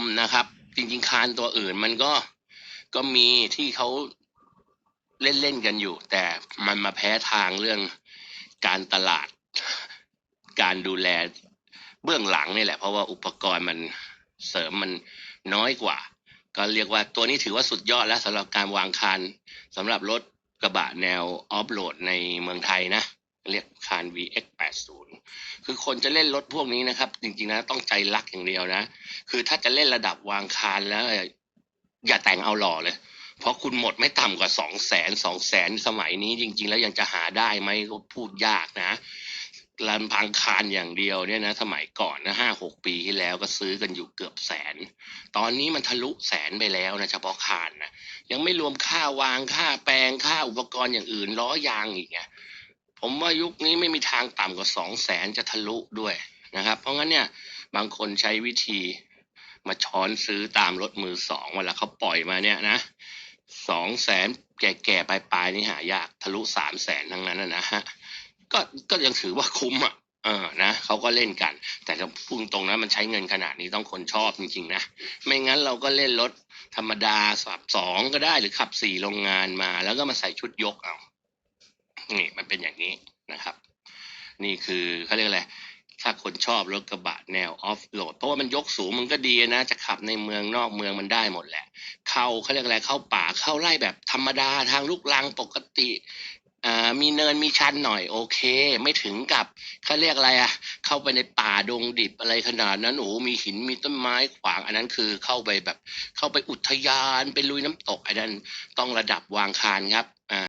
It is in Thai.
มนะครับ จริงๆคานตัวอื่นมันก็ก็มีที่เขาเล่นๆกันอยู่ แต่มันมาแพ้ทางเรื่องการตลาด การดูแลเบื้องหลังนี่แหละ เพราะว่าอุปกรณ์มันเสริมมันน้อยกว่า ก็เรียกว่าตัวนี้ถือว่าสุดยอดแล้วสำหรับการวางคานสำหรับรถกระบะแนวออฟโหลดในเมืองไทยนะ เรียกคาน VX80 คือคนจะเล่นรถพวกนี้นะครับ จริงๆนะต้องใจรักอย่างเดียวนะ คือถ้าจะเล่นระดับวางคานแล้ว อย่าแต่งเอาหล่อเลย เพราะคุณหมดไม่ต่ำกว่าสองแสนสองแสนสมัยนี้จริง ๆ แล้วยังจะหาได้ไหมก็พูดยากนะลำพังคานอย่างเดียวเนี่ยนะ สมัยก่อนนะห้าหกปีที่แล้วก็ซื้อกันอยู่เกือบแสน ตอนนี้มันทะลุแสนไปแล้วนะเฉพาะคานนะยังไม่รวมค่าวางค่าแปลงค่าอุปกรณ์อย่างอื่นล้อยางอีกไง ผมว่ายุคนี้ไม่มีทางต่ำกว่าสองแสนจะทะลุด้วยนะครับ เพราะงั้นเนี่ยบางคนใช้วิธีมาช้อนซื้อตามรถมือสองเวลาเขาปล่อยมาเนี่ยนะสองแสนแก่ๆปลายๆนี่หายากทะลุสามแสนทั้งนั้นนะนะฮะก็ก็ยังถือว่าคุ้มอะเออนะเขาก็เล่นกัน แต่ถ้าพูดตรงนะมันใช้เงินขนาดนี้ต้องคนชอบจริงๆนะ ไม่งั้นเราก็เล่นรถธรรมดาขับสองก็ได้หรือขับสี่โรงงานมา แล้วก็มาใส่ชุดยกเอา นี่มันเป็นอย่างนี้นะครับ นี่คือเขาเรียกอะไรถ้าคนชอบรถกระบะแนวออฟโหลดเพราะว่ามันยกสูงมันก็ดีนะ จะขับในเมืองนอกเมืองมันได้หมดแหละ เข้าเขาเรียกอะไรเข้าป่าเข้าไร่แบบธรรมดาทางลูกลังปกติอ่ามีเนินมีชันหน่อยโอเค ไม่ถึงกับเขาเรียกอะไรอะเข้าไปในป่าดงดิบอะไรขนาดนั้นโอ้มีหินมีต้นไม้ขวางอันนั้นคือเข้าไปแบบ เข้าไปอุทยานไปลุยน้ำตกอันนั้นต้องระดับวางคานครับอ่า